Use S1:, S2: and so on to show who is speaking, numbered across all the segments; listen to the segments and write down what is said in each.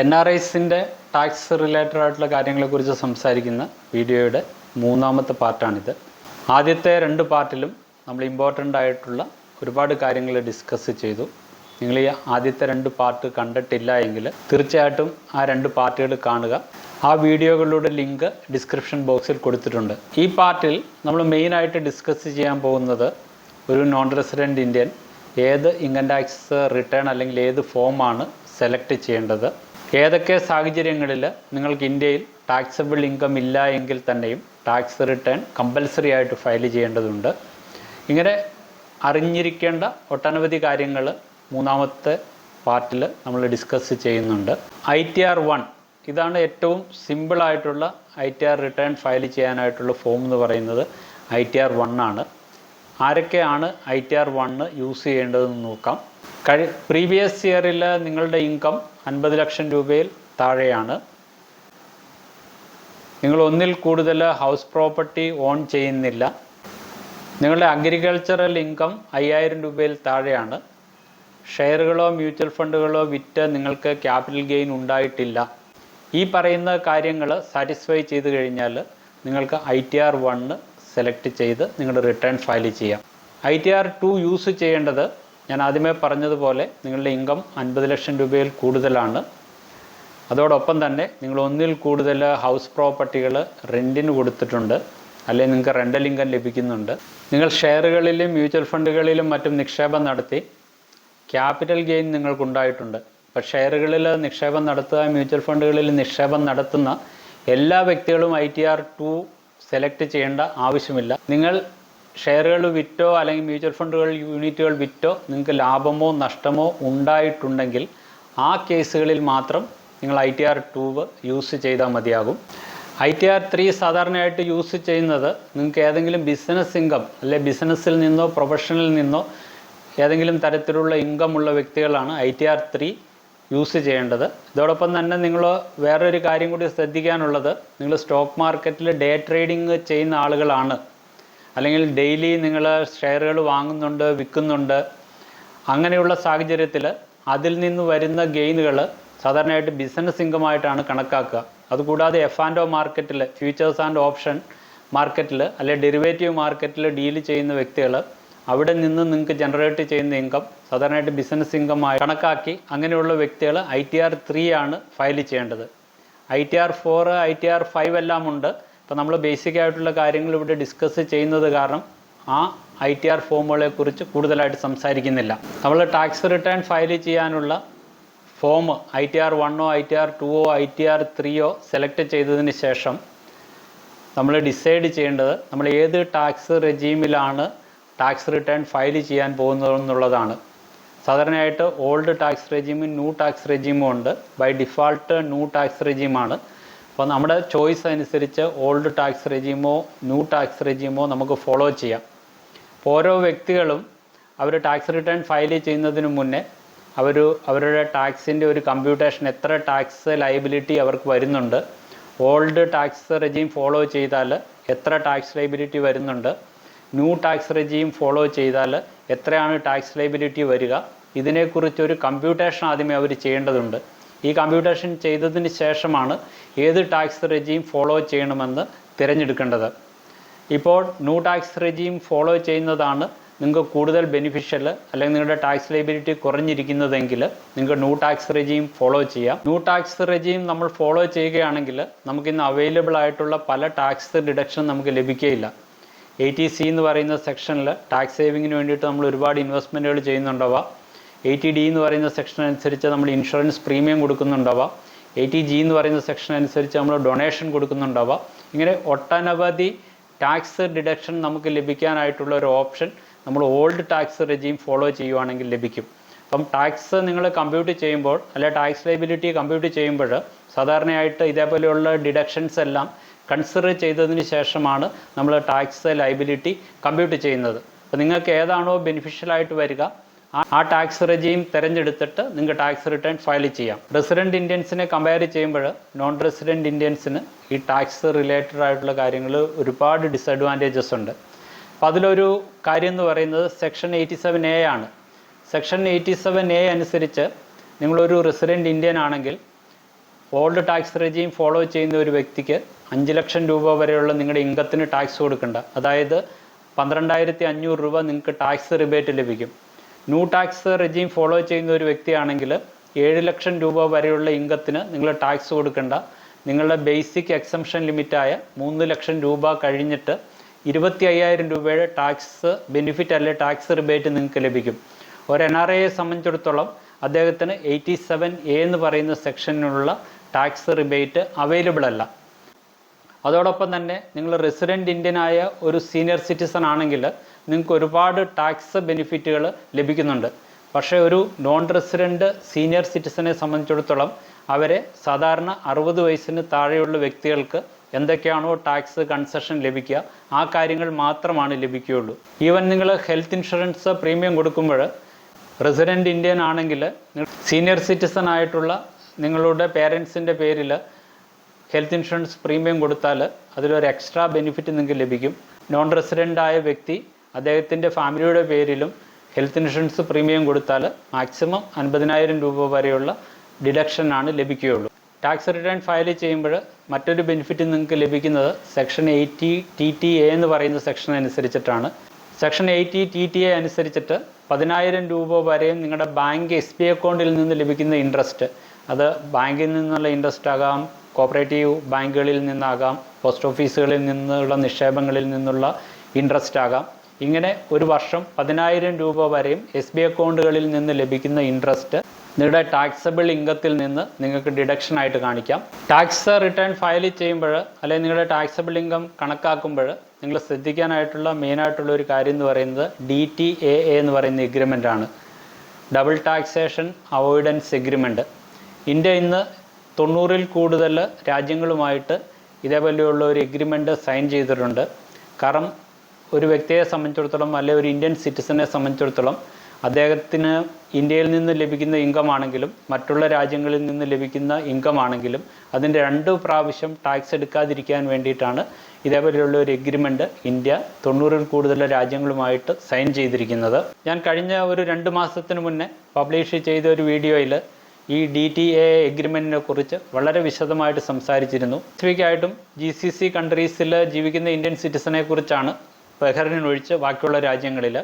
S1: N R ഐസിന്റെ tax related ആയിട്ടുള്ള കാര്യങ്ങളെക്കുറിച്ച് സംസാരിക്കുന്ന വീഡിയോയുടെ മൂന്നാമത്തെ പാർട്ടാണിത്. ആദ്യത്തെ രണ്ട് പാർട്ടിലും നമ്മൾ ഇമ്പോർട്ടന്റ് ആയിട്ടുള്ള ഒരുപാട് കാര്യങ്ങൾ ഡിസ്കസ് ചെയ്തു. നിങ്ങൾ ഈ ആദ്യത്തെ രണ്ട് പാർട്ട് കണ്ടിട്ടില്ല എങ്കിൽ തീർച്ചയായിട്ടും ആ രണ്ട് പാർട്ടുകൾ കാണുക. ആ വീഡിയോകളുടെ ലിങ്ക് ഡിസ്ക്രിപ്ഷൻ ബോക്സിൽ കൊടുത്തിട്ടുണ്ട്. ഈ പാർട്ടിൽ നമ്മൾ മെയിനായിട്ട് ഡിസ്കസ് ചെയ്യാൻ പോകുന്നത് ഒരു നോൺ റെസിഡന്റ് ഇന്ത്യൻ ഏത് ഇൻകം ടാക്സ് റിട്ടേൺ അല്ലെങ്കിൽ ഏത് ഫോമാണ് സെലക്ട് ചെയ്യേണ്ടത്. ഏതൊക്കെ സാഹചര്യങ്ങളിൽ നിങ്ങൾക്ക് ഇന്ത്യയിൽ ടാക്സബിൾ ഇൻകം ഇല്ല എങ്കിൽ തന്നെയും ടാക്സ് റിട്ടേൺ കമ്പൽസറി ആയിട്ട് ഫയൽ ചെയ്യേണ്ടതുണ്ട്. ഇങ്ങനെ അറിഞ്ഞിരിക്കേണ്ട ഒട്ടനവധി കാര്യങ്ങൾ മൂന്നാമത്തെ പാർട്ടിൽ നമ്മൾ ഡിസ്കസ് ചെയ്യുന്നുണ്ട്. ഐ ടി ആർ വൺ ഇതാണ് ഏറ്റവും സിമ്പിളായിട്ടുള്ള I T R return file ചെയ്യാനായിട്ടുള്ള ഫോം എന്ന് പറയുന്നത് ഐ ടി ആർ വൺ ആണ്. ആരൊക്കെയാണ് I T R one use ചെയ്യേണ്ടതെന്ന് നോക്കാം. കഴി പ്രീവിയസ് ഇയറിൽ നിങ്ങളുടെ ഇൻകം അൻപത് ലക്ഷം രൂപയിൽ താഴെയാണ്. നിങ്ങൾ ഒന്നിൽ കൂടുതൽ ഹൗസ് പ്രോപ്പർട്ടി ഓൺ ചെയ്യുന്നില്ല. നിങ്ങളുടെ അഗ്രികൾച്ചറൽ ഇൻകം അയ്യായിരം രൂപയിൽ താഴെയാണ്. ഷെയറുകളോ മ്യൂച്വൽ ഫണ്ടുകളോ വിറ്റ് നിങ്ങൾക്ക് ക്യാപിറ്റൽ ഗെയിൻ ഉണ്ടായിട്ടില്ല. ഈ പറയുന്ന കാര്യങ്ങൾ സാറ്റിസ്ഫൈ ചെയ്ത് കഴിഞ്ഞാൽ നിങ്ങൾക്ക് I T R one select ചെയ്ത് നിങ്ങളുടെ റിട്ടേൺ ഫയൽ ചെയ്യാം. I T R two use ചെയ്യേണ്ടത് ഞാൻ ആദ്യമേ പറഞ്ഞതുപോലെ നിങ്ങളുടെ ഇൻകം അൻപത് ലക്ഷം രൂപയിൽ കൂടുതലാണ്. അതോടൊപ്പം തന്നെ നിങ്ങൾ ഒന്നിൽ കൂടുതൽ ഹൗസ് പ്രോപ്പർട്ടികൾ റെന്റിന് കൊടുത്തിട്ടുണ്ട്. അല്ലെങ്കിൽ നിങ്ങൾക്ക് റെന്റൽ ഇൻകം ലഭിക്കുന്നുണ്ട്. നിങ്ങൾ ഷെയറുകളിലും മ്യൂച്വൽ ഫണ്ടുകളിലും മറ്റും നിക്ഷേപം നടത്തി. ക്യാപിറ്റൽ ഗെയിൻ നിങ്ങൾക്കുണ്ടായിട്ടുണ്ട്. അപ്പോൾ ഷെയറുകളിൽ നിക്ഷേപം നടത്തുക മ്യൂച്വൽ ഫണ്ടുകളിൽ നിക്ഷേപം നടത്തുന്ന എല്ലാ വ്യക്തികളും I T R two select ചെയ്യേണ്ട ആവശ്യമില്ല. നിങ്ങൾ ഷെയറുകൾ വിറ്റോ അല്ലെങ്കിൽ മ്യൂച്വൽ ഫണ്ടുകൾ യൂണിറ്റുകൾ വിറ്റോ നിങ്ങൾക്ക് ലാഭമോ നഷ്ടമോ ഉണ്ടായിട്ടുണ്ടെങ്കിൽ ആ കേസുകളിൽ മാത്രം നിങ്ങൾ I T R two use ചെയ്താൽ മതിയാകും. ഐ ടി ആർ ത്രീ സാധാരണയായിട്ട് യൂസ് ചെയ്യുന്നത് നിങ്ങൾക്ക് ഏതെങ്കിലും ബിസിനസ് ഇൻകം അല്ലെ ബിസിനസ്സിൽ നിന്നോ പ്രൊഫഷനിൽ നിന്നോ ഏതെങ്കിലും തരത്തിലുള്ള ഇൻകം ഉള്ള വ്യക്തികളാണ് I T R three use ചെയ്യേണ്ടത്. ഇതോടൊപ്പം തന്നെ നിങ്ങൾ വേറൊരു കാര്യം കൂടി ശ്രദ്ധിക്കാനുള്ളത് നിങ്ങൾ സ്റ്റോക്ക് മാർക്കറ്റിൽ ഡേ ട്രേഡിംഗ് ചെയ്യുന്ന ആളുകളാണ്. അല്ലെങ്കിൽ ഡെയിലി നിങ്ങൾ ഷെയറുകൾ വാങ്ങുന്നുണ്ട് വിൽക്കുന്നുണ്ട് അങ്ങനെയുള്ള സാഹചര്യത്തിൽ അതിൽ നിന്ന് വരുന്ന ഗെയിനുകൾ സാധാരണയായിട്ട് ബിസിനസ് ഇൻകമായിട്ടാണ് കണക്കാക്കുക. അതുകൂടാതെ എഫ് ആൻഡ് ഒ മാർക്കറ്റിൽ ഫ്യൂച്ചേഴ്സ് ആൻഡ് ഓപ്ഷൻ മാർക്കറ്റിൽ അല്ലെ ഡെറിവേറ്റീവ് മാർക്കറ്റിൽ ഡീൽ ചെയ്യുന്ന വ്യക്തികൾ അവിടെ നിന്ന് നിങ്ങൾക്ക് ജനറേറ്റ് ചെയ്യുന്ന ഇൻകം സാധാരണയായിട്ട് ബിസിനസ് ഇൻകമായി കണക്കാക്കി അങ്ങനെയുള്ള വ്യക്തികൾ ഐ ടി ആർ ത്രീ ആണ് ഫയൽ ചെയ്യേണ്ടത്. I T R four I T R five എല്ലാം ഉണ്ട്. അപ്പോൾ നമ്മൾ ബേസിക് ആയിട്ടുള്ള കാര്യങ്ങൾ ഇവിടെ ഡിസ്കസ് ചെയ്യുന്നത് കാരണം ആ ഐ ടി ആർ ഫോമുകളെ കുറിച്ച് കൂടുതലായിട്ട് സംസാരിക്കുന്നില്ല. നമ്മൾ ടാക്സ് റിട്ടേൺ ഫയൽ ചെയ്യാനുള്ള ഫോം ഐ ടി ആർ വണ്ണോ ഐ ടി ആർ ടുവോ ഐ ടി ആർ ത്രീയോ സെലക്ട് ചെയ്തതിന് ശേഷം നമ്മൾ ഡിസൈഡ് ചെയ്യേണ്ടത് നമ്മൾ ഏത് ടാക്സ് റെജീമിലാണ് ടാക്സ് റിട്ടേൺ ഫയൽ ചെയ്യാൻ പോകുന്നതെന്നുള്ളതാണ് സാധാരണയായിട്ട് ഓൾഡ് ടാക്സ് റെജീമും ന്യൂ ടാക്സ് റെജീമും ഉണ്ട്. ബൈ ഡിഫാൾട്ട് ന്യൂ ടാക്സ് റെജീമാണ് അപ്പോൾ നമ്മുടെ ചോയ്സ് അനുസരിച്ച് ഓൾഡ് ടാക്സ് റെജീമോ ന്യൂ ടാക്സ് റെജീമോ നമുക്ക് ഫോളോ ചെയ്യാം. അപ്പോൾ ഓരോ വ്യക്തികളും അവർ ടാക്സ് റിട്ടേൺ ഫയൽ ചെയ്യുന്നതിന് മുന്നേ അവർ അവരുടെ ടാക്സിന്റെ ഒരു കമ്പ്യൂട്ടേഷൻ എത്ര ടാക്സ് ലൈബിലിറ്റി അവർക്ക് വരുന്നുണ്ട് ഓൾഡ് ടാക്സ് റെജീം ഫോളോ ചെയ്താൽ എത്ര ടാക്സ് ലൈബിലിറ്റി വരുന്നുണ്ട് ന്യൂ ടാക്സ് റെജീം ഫോളോ ചെയ്താൽ എത്രയാണ് ടാക്സ് ലൈബിലിറ്റി വരിക ഇതിനെക്കുറിച്ചൊരു കമ്പ്യൂട്ടേഷൻ ആദ്യമേ അവർ ചെയ്യേണ്ടതുണ്ട്. ഈ കമ്പ്യൂട്ടേഷൻ ചെയ്തതിന് ശേഷമാണ് ഏത് ടാക്സ് റെജീം ഫോളോ ചെയ്യണമെന്ന് തിരഞ്ഞെടുക്കേണ്ടത്. ഇപ്പോൾ ന്യൂ ടാക്സ് റെജീം ഫോളോ ചെയ്യുന്നതാണ് നിങ്ങൾക്ക് കൂടുതൽ ബെനിഫിഷ്യൽ അല്ലെങ്കിൽ നിങ്ങളുടെ ടാക്സ് ലൈബിലിറ്റി കുറഞ്ഞിരിക്കുന്നതെങ്കിൽ നിങ്ങൾക്ക് ന്യൂ ടാക്സ് റെജീം ഫോളോ ചെയ്യാം. ന്യൂ ടാക്സ് റെജീം നമ്മൾ ഫോളോ ചെയ്യുകയാണെങ്കിൽ നമുക്ക് ഇന്ന് അവൈലബിൾ ആയിട്ടുള്ള പല ടാക്സ് ഡിഡക്ഷൻ നമുക്ക് ലഭിക്കുകയില്ല. എ ടി സി എന്ന് പറയുന്ന സെക്ഷനിൽ ടാക്സ് സേവിങ്ങിന് വേണ്ടിയിട്ട് നമ്മൾ ഒരുപാട് ഇൻവെസ്റ്റ്മെന്റുകൾ ചെയ്യുന്നുണ്ടാവാം. എ ടി ഡി എന്ന് പറയുന്ന സെക്ഷൻ അനുസരിച്ച് നമ്മൾ ഇൻഷുറൻസ് പ്രീമിയം കൊടുക്കുന്നുണ്ടാവാം. എ ടി ജി എന്ന് പറയുന്ന സെക്ഷൻ അനുസരിച്ച് നമ്മൾ ഡൊണേഷൻ കൊടുക്കുന്നുണ്ടാവാം. ഇങ്ങനെ ഒട്ടനവധി ടാക്സ് ഡിഡക്ഷൻ നമുക്ക് ലഭിക്കാനായിട്ടുള്ള ഒരു ഓപ്ഷൻ നമ്മൾ ഓൾഡ് ടാക്സ് റെജീം ഫോളോ ചെയ്യുവാണെങ്കിൽ ലഭിക്കും. അപ്പം ടാക്സ് നിങ്ങൾ കമ്പ്യൂട്ട് ചെയ്യുമ്പോൾ അല്ലെ ടാക്സ് ലൈബിലിറ്റി കമ്പ്യൂട്ട് ചെയ്യുമ്പോൾ സാധാരണയായിട്ട് ഇതേപോലെയുള്ള ഡിഡക്ഷൻസ് എല്ലാം കൺസിഡർ ചെയ്തതിന് ശേഷമാണ് നമ്മൾ ടാക്സ് ലൈബിലിറ്റി കമ്പ്യൂട്ട് ചെയ്യുന്നത്. അപ്പോൾ നിങ്ങൾക്ക് ഏതാണോ ബെനിഫിഷ്യൽ ആയിട്ട് വരിക ആ- ടാക്സ് റെജീം തിരഞ്ഞെടുത്തിട്ട് നിങ്ങൾക്ക് ടാക്സ് റിട്ടേൺ ഫയൽ ചെയ്യാം. റെസിഡന്റ് ഇന്ത്യൻസിനെ കമ്പയർ ചെയ്യുമ്പോൾ നോൺ റെസിഡന്റ് ഇന്ത്യൻസിന് ഈ ടാക്സ് റിലേറ്റഡ് ആയിട്ടുള്ള കാര്യങ്ങൾ ഒരുപാട് ഡിസഡ്വാന്റേജസ് ഉണ്ട്. അപ്പോൾ അതിലൊരു കാര്യം എന്ന് പറയുന്നത് സെക്ഷൻ എയ്റ്റി സെവൻ എ ആണ്. സെക്ഷൻ എയ്റ്റി സെവൻ എ അനുസരിച്ച് നിങ്ങളൊരു റെസിഡന്റ് ഇന്ത്യൻ ആണെങ്കിൽ ഓൾഡ് ടാക്സ് റെജീം ഫോളോ ചെയ്യുന്ന ഒരു വ്യക്തിക്ക് അഞ്ച് ലക്ഷം രൂപ വരെയുള്ള നിങ്ങളുടെ ഇൻകത്തിന് ടാക്സ് കൊടുക്കേണ്ട. അതായത് പന്ത്രണ്ടായിരത്തി അഞ്ഞൂറ് രൂപ നിങ്ങൾക്ക് ടാക്സ് റിബേറ്റ് ലഭിക്കും. ന്യൂ ടാക്സ് റെജീം ഫോളോ ചെയ്യുന്ന ഒരു വ്യക്തിയാണെങ്കിൽ ഏഴ് ലക്ഷം രൂപ വരെയുള്ള ഇൻകത്തിന് നിങ്ങൾ ടാക്സ് കൊടുക്കേണ്ട. നിങ്ങളുടെ ബേസിക് എക്സംഷൻ ലിമിറ്റായ മൂന്ന് ലക്ഷം രൂപ കഴിഞ്ഞിട്ട് ഇരുപത്തി അയ്യായിരം രൂപയുടെ ടാക്സ് ബെനിഫിറ്റ് അല്ലെ ടാക്സ് റിബേറ്റ് നിങ്ങൾക്ക് ലഭിക്കും. ഒരു എൻ ആർ ഐയെ സംബന്ധിച്ചിടത്തോളം അദ്ദേഹത്തിന് എയ്റ്റി സെവൻ എ എന്ന് പറയുന്ന സെക്ഷനിലുള്ള ടാക്സ് റിബേറ്റ് അവൈലബിൾ അല്ല. അതോടൊപ്പം തന്നെ നിങ്ങൾ റെസിഡന്റ് ഇന്ത്യനായ ഒരു സീനിയർ സിറ്റിസൺ ആണെങ്കിൽ നിങ്ങൾക്ക് ഒരുപാട് ടാക്സ് ബെനിഫിറ്റുകൾ ലഭിക്കുന്നുണ്ട്. പക്ഷേ ഒരു നോൺ റെസിഡന്റ് സീനിയർ സിറ്റിസനെ സംബന്ധിച്ചിടത്തോളം അവരെ സാധാരണ അറുപത് വയസ്സിന് താഴെയുള്ള വ്യക്തികൾക്ക് എന്തൊക്കെയാണോ ടാക്സ് കൺസെഷൻ ലഭിക്കുക ആ കാര്യങ്ങൾ മാത്രമാണ് ലഭിക്കുകയുള്ളൂ. ഈവൻ നിങ്ങൾ ഹെൽത്ത് ഇൻഷുറൻസ് പ്രീമിയം കൊടുക്കുമ്പോൾ റെസിഡന്റ് ഇന്ത്യൻ ആണെങ്കിൽ സീനിയർ സിറ്റിസൺ ആയിട്ടുള്ള നിങ്ങളുടെ പേരൻസിന്റെ പേരിൽ ഹെൽത്ത് ഇൻഷുറൻസ് പ്രീമിയം കൊടുത്താൽ അതിലൊരു എക്സ്ട്രാ ബെനിഫിറ്റ് നിങ്ങൾക്ക് ലഭിക്കും. നോൺ റെസിഡന്റ് ആയ വ്യക്തി അദ്ദേഹത്തിന്റെ ഫാമിലിയുടെ പേരിലും ഹെൽത്ത് ഇൻഷുറൻസ് പ്രീമിയം കൊടുത്താൽ മാക്സിമം അൻപതിനായിരം രൂപ വരെയുള്ള ഡിഡക്ഷനാണ് ലഭിക്കുകയുള്ളൂ. ടാക്സ് റിട്ടേൺ ഫയൽ ചെയ്യുമ്പോൾ മറ്റൊരു ബെനിഫിറ്റ് നിങ്ങൾക്ക് ലഭിക്കുന്നത് section eighty T T A എന്ന് പറയുന്ന സെക്ഷൻ അനുസരിച്ചിട്ടാണ്. Section eighty T T A അനുസരിച്ചിട്ട് പതിനായിരം രൂപ വരെയും നിങ്ങളുടെ ബാങ്ക് എസ് ബി അക്കൗണ്ടിൽ നിന്ന് ലഭിക്കുന്ന ഇൻട്രസ്റ്റ്. അത് ബാങ്കിൽ നിന്നുള്ള ഇൻട്രസ്റ്റ് ആകാം കോപ്പറേറ്റീവ് ബാങ്കുകളിൽ നിന്നാകാം പോസ്റ്റ് ഓഫീസുകളിൽ നിന്നുള്ള നിക്ഷേപങ്ങളിൽ നിന്നുള്ള ഇൻട്രസ്റ്റ് ആകാം. ഇങ്ങനെ ഒരു വർഷം പതിനായിരം രൂപ വരെയും എസ് ബി അക്കൗണ്ടുകളിൽ നിന്ന് ലഭിക്കുന്ന ഇൻട്രസ്റ്റ് നിങ്ങളുടെ ടാക്സബിൾ ഇൻകത്തിൽ നിന്ന് നിങ്ങൾക്ക് ഡിഡക്ഷൻ ആയിട്ട് കാണിക്കാം. ടാക്സ് റിട്ടേൺ ഫയൽ ചെയ്യുമ്പോൾ അല്ലെങ്കിൽ നിങ്ങളുടെ ടാക്സബിൾ ഇൻകം കണക്കാക്കുമ്പോൾ നിങ്ങൾ ശ്രദ്ധിക്കാനായിട്ടുള്ള മെയിനായിട്ടുള്ള ഒരു കാര്യം എന്ന് പറയുന്നത് ഡി ടി എ എന്ന് പറയുന്ന എഗ്രിമെന്റ് ആണ്. Double taxation avoidance agreement India ഇന്ന് തൊണ്ണൂറിൽ കൂടുതൽ രാജ്യങ്ങളുമായിട്ട് ഇതേപോലെയുള്ള ഒരു എഗ്രിമെന്റ് സൈൻ ചെയ്തിട്ടുണ്ട്. കാരണം ഒരു വ്യക്തിയെ സംബന്ധിച്ചിടത്തോളം അല്ലെ ഒരു ഇന്ത്യൻ സിറ്റിസനെ സംബന്ധിച്ചിടത്തോളം അദ്ദേഹത്തിന് ഇന്ത്യയിൽ നിന്ന് ലഭിക്കുന്ന ഇൻകം ആണെങ്കിലും മറ്റുള്ള രാജ്യങ്ങളിൽ നിന്ന് ലഭിക്കുന്ന ഇൻകം ആണെങ്കിലും അതിന്റെ രണ്ട് പ്രാവശ്യം ടാക്സ് എടുക്കാതിരിക്കാൻ വേണ്ടിയിട്ടാണ് ഇതേപോലെയുള്ള ഒരു എഗ്രിമെന്റ് ഇന്ത്യ തൊണ്ണൂറിൽ കൂടുതൽ രാജ്യങ്ങളുമായിട്ട് സൈൻ ചെയ്തിരിക്കുന്നത്. ഞാൻ കഴിഞ്ഞ ഒരു രണ്ട് മാസത്തിന് മുന്നേ പബ്ലിഷ് ചെയ്ത ഒരു വീഡിയോയിൽ ഈ ഡി ടി എ എഗ്രിമെന്റിനെ കുറിച്ച് വളരെ വിശദമായിട്ട് സംസാരിച്ചിരുന്നു. സ്പെസിഫിക്കായിട്ടും ജി സി സി കൺട്രീസിൽ ജീവിക്കുന്ന ഇന്ത്യൻ സിറ്റിസനെ കുറിച്ചാണ് ബഹ്റിൻ ഒഴിച്ച് ബാക്കിയുള്ള രാജ്യങ്ങളിൽ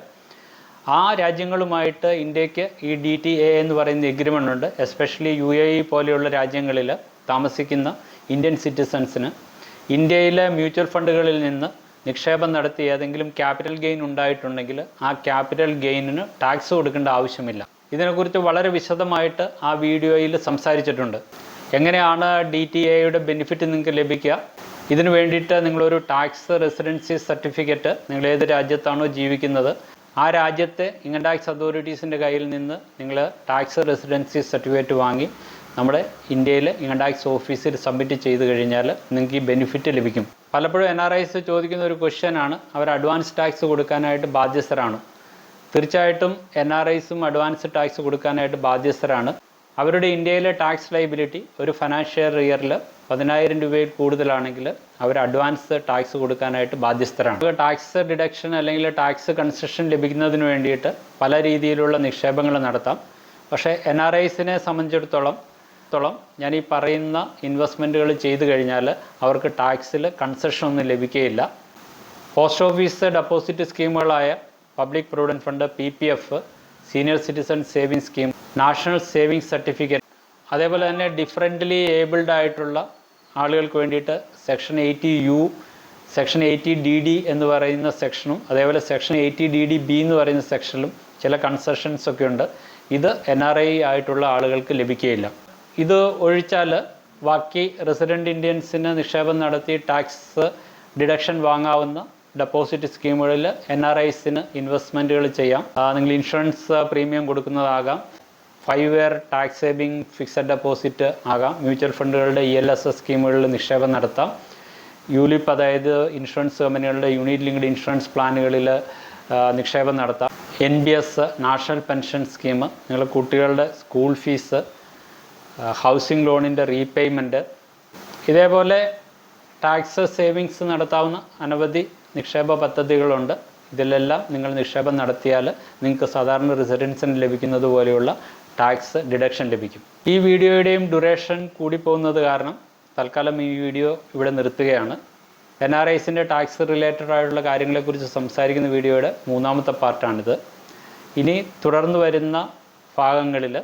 S1: ആ രാജ്യങ്ങളുമായിട്ട് ഇന്ത്യയ്ക്ക് ഈ ഡി ടി എ എന്ന് പറയുന്ന എഗ്രിമെന്റ് ഉണ്ട്. എസ്പെഷ്യലി യു എ ഇ പോലെയുള്ള രാജ്യങ്ങളിൽ താമസിക്കുന്ന ഇന്ത്യൻ സിറ്റിസൺസിന് ഇന്ത്യയിലെ മ്യൂച്വൽ ഫണ്ടുകളിൽ നിന്ന് നിക്ഷേപം നടത്തി ഏതെങ്കിലും ക്യാപിറ്റൽ ഗെയിൻ ഉണ്ടായിട്ടുണ്ടെങ്കിൽ ആ ക്യാപിറ്റൽ ഗെയിനിന് ടാക്സ് കൊടുക്കേണ്ട ആവശ്യമില്ല. ഇതിനെക്കുറിച്ച് വളരെ വിശദമായിട്ട് ആ വീഡിയോയിൽ സംസാരിച്ചിട്ടുണ്ട്. എങ്ങനെയാണ് ഡി ടി എയുടെ ബെനിഫിറ്റ് നിങ്ങൾക്ക് ലഭിക്കുക? ഇതിനു വേണ്ടിയിട്ട് നിങ്ങളൊരു ടാക്സ് റെസിഡൻസി സർട്ടിഫിക്കറ്റ് നിങ്ങൾ ഏത് രാജ്യത്താണോ ജീവിക്കുന്നത് ആ രാജ്യത്തെ ഇൻകം ടാക്സ് അതോറിറ്റീസിന്റെ കയ്യിൽ നിന്ന് നിങ്ങൾ ടാക്സ് റെസിഡൻസി സർട്ടിഫിക്കറ്റ് വാങ്ങി നമ്മുടെ ഇന്ത്യയിൽ ഇൻകം ടാക്സ് ഓഫീസിൽ സബ്മിറ്റ് ചെയ്ത് കഴിഞ്ഞാൽ നിങ്ങൾക്ക് ഈ ബെനിഫിറ്റ് ലഭിക്കും. പലപ്പോഴും എൻ ആർ ഐസ് ചോദിക്കുന്ന ഒരു ക്വസ്റ്റ്യനാണ് അവർ അഡ്വാൻസ് ടാക്സ് കൊടുക്കാനായിട്ട് ബാധ്യസ്ഥരാണ്? തീർച്ചയായിട്ടും എൻ ആർ ഐസും അഡ്വാൻസ് ടാക്സ് കൊടുക്കാനായിട്ട് ബാധ്യസ്ഥരാണ്. അവരുടെ ഇന്ത്യയിലെ ടാക്സ് ലൈബിലിറ്റി ഒരു ഫിനാൻഷ്യൽ ഇയറിൽ പതിനായിരം രൂപയിൽ കൂടുതലാണെങ്കിൽ അവർ അഡ്വാൻസ് ടാക്സ് കൊടുക്കാനായിട്ട് ബാധ്യസ്ഥരാണ്. ടാക്സ് ഡിഡക്ഷൻ അല്ലെങ്കിൽ ടാക്സ് കൺസെഷൻ ലഭിക്കുന്നതിന് വേണ്ടിയിട്ട് പല രീതിയിലുള്ള നിക്ഷേപങ്ങൾ നടത്താം. പക്ഷേ എൻ ആർ ഐസിനെ സംബന്ധിച്ചിടത്തോളം ത്തോളം ഞാൻ ഈ പറയുന്ന ഇൻവെസ്റ്റ്മെന്റുകൾ ചെയ്തു കഴിഞ്ഞാൽ അവർക്ക് ടാക്സിൽ കൺസെഷൻ ഒന്നും ലഭിക്കുകയില്ല. Post office deposit സ്കീമുകളായ public provident fund P P F senior citizen saving scheme national saving certificate അതേപോലെ തന്നെ ഡിഫറെന്റ്ലി ഏബിൾഡ് ആയിട്ടുള്ള ആളുകൾക്ക് വേണ്ടിയിട്ട് section eighty U section eighty D D എന്ന് പറയുന്ന സെക്ഷനും അതേപോലെ section eighty D D B എന്ന് പറയുന്ന സെക്ഷനിലും ചില കൺസെഷൻസ് ഒക്കെ ഉണ്ട്. ഇത് എൻ ആർ ഐ ആയിട്ടുള്ള ആളുകൾക്ക് ലഭിക്കുകയില്ല. ഇത് ഒഴിച്ചാൽ ബാക്കി റെസിഡന്റ് ഇന്ത്യൻസിന് നിക്ഷേപം നടത്തി ടാക്സ് ഡിഡക്ഷൻ വാങ്ങാവുന്ന ഡെപ്പോസിറ്റ് സ്കീമുകളിൽ എൻ ആർ ഐസിന് ഇൻവെസ്റ്റ്മെന്റുകൾ ചെയ്യാം. നിങ്ങൾ insurance premium കൊടുക്കുന്നതാകാം. Five year tax saving fixed deposit ആകാം. മ്യൂച്വൽ ഫണ്ടുകളുടെ ഇ എൽ എസ് എസ് സ്കീമുകളിൽ നിക്ഷേപം നടത്താം. യൂലിപ്പ് അതായത് ഇൻഷുറൻസ് കമ്പനികളുടെ യൂണിറ്റ് ലിങ്ക്ഡ് ഇൻഷുറൻസ് പ്ലാനുകളിൽ നിക്ഷേപം നടത്താം. N B S national pension scheme നിങ്ങളുടെ കുട്ടികളുടെ സ്കൂൾ ഫീസ് ഹൗസിംഗ് ലോണിന്റെ റീപേയ്മെന്റ്. ഇതേപോലെ ടാക്സ് സേവിങ്സ് നടത്താവുന്ന അനവധി നിക്ഷേപ പദ്ധതികളുണ്ട്. ഇതിലെല്ലാം നിങ്ങൾ നിക്ഷേപം നടത്തിയാൽ നിങ്ങൾക്ക് സാധാരണ റെസിഡൻസിന് ലഭിക്കുന്നത് പോലെയുള്ള ടാക്സ് ഡിഡക്ഷൻ ലഭിക്കും. ഈ വീഡിയോയുടെയും ഡ്യൂറേഷൻ കൂടിപ്പോകുന്നത് കാരണം തൽക്കാലം ഈ വീഡിയോ ഇവിടെ നിർത്തുകയാണ്. എൻ ആർ ഐസിന്റെ ടാക്സ് റിലേറ്റഡ് ആയിട്ടുള്ള കാര്യങ്ങളെക്കുറിച്ച് സംസാരിക്കുന്ന വീഡിയോയുടെ മൂന്നാമത്തെ പാർട്ടാണിത്. ഇനി തുടർന്ന് വരുന്ന ഭാഗങ്ങളിൽ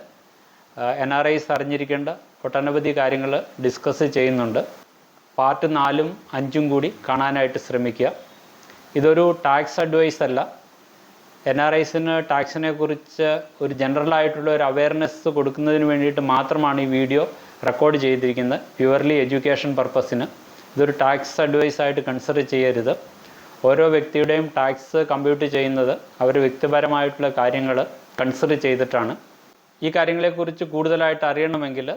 S1: എൻ ആർ ഐസ് അറിഞ്ഞിരിക്കേണ്ട ഒട്ടനവധി കാര്യങ്ങൾ ഡിസ്കസ് ചെയ്യുന്നുണ്ട്. പാർട്ട് നാലും അഞ്ചും കൂടി കാണാനായിട്ട് ശ്രമിക്കുക. ഇതൊരു ടാക്സ് അഡ്വൈസ് അല്ല. എൻ ആർ ഐസിന് ടാക്സിനെ കുറിച്ച് ഒരു ജനറൽ ആയിട്ടുള്ള ഒരു അവയർനെസ് കൊടുക്കുന്നതിന് വേണ്ടിയിട്ട് മാത്രമാണ് ഈ വീഡിയോ റെക്കോർഡ് ചെയ്തിരിക്കുന്നത്. പ്യുവർലി എഡ്യൂക്കേഷൻ പർപ്പസിന് ഇതൊരു ടാക്സ് അഡ്വൈസ് ആയിട്ട് കൺസിഡർ ചെയ്യരുത്. ഓരോ വ്യക്തിയുടെയും ടാക്സ് കമ്പ്യൂട്ട് ചെയ്യുന്നത് അവർ വ്യക്തിപരമായിട്ടുള്ള കാര്യങ്ങൾ കൺസിഡർ ചെയ്തിട്ടാണ്. ഈ കാര്യങ്ങളെക്കുറിച്ച് കൂടുതലായിട്ട് അറിയണമെങ്കിൽ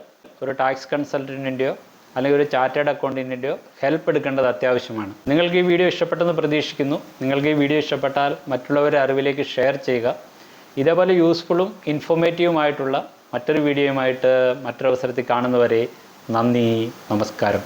S1: ഒരു ടാക്സ് കൺസൾട്ടന്റിന്റെയോ അല്ലെങ്കിൽ ഒരു ചാർട്ടേഡ് അക്കൗണ്ടന്റിന്റെയോ ഹെൽപ്പ് എടുക്കേണ്ടത് അത്യാവശ്യമാണ്. നിങ്ങൾക്ക് ഈ വീഡിയോ ഇഷ്ടപ്പെട്ടെന്ന് പ്രതീക്ഷിക്കുന്നു. നിങ്ങൾക്ക് ഈ വീഡിയോ ഇഷ്ടപ്പെട്ടാൽ മറ്റുള്ളവരുടെ അറിവിലേക്ക് ഷെയർ ചെയ്യുക. ഇതേപോലെ യൂസ്ഫുള്ളും ഇൻഫോർമേറ്റീവുമായിട്ടുള്ള മറ്റൊരു വീഡിയോയുമായിട്ട് മറ്റൊരവസരത്തിൽ കാണുന്നവരെ നന്ദി നമസ്കാരം.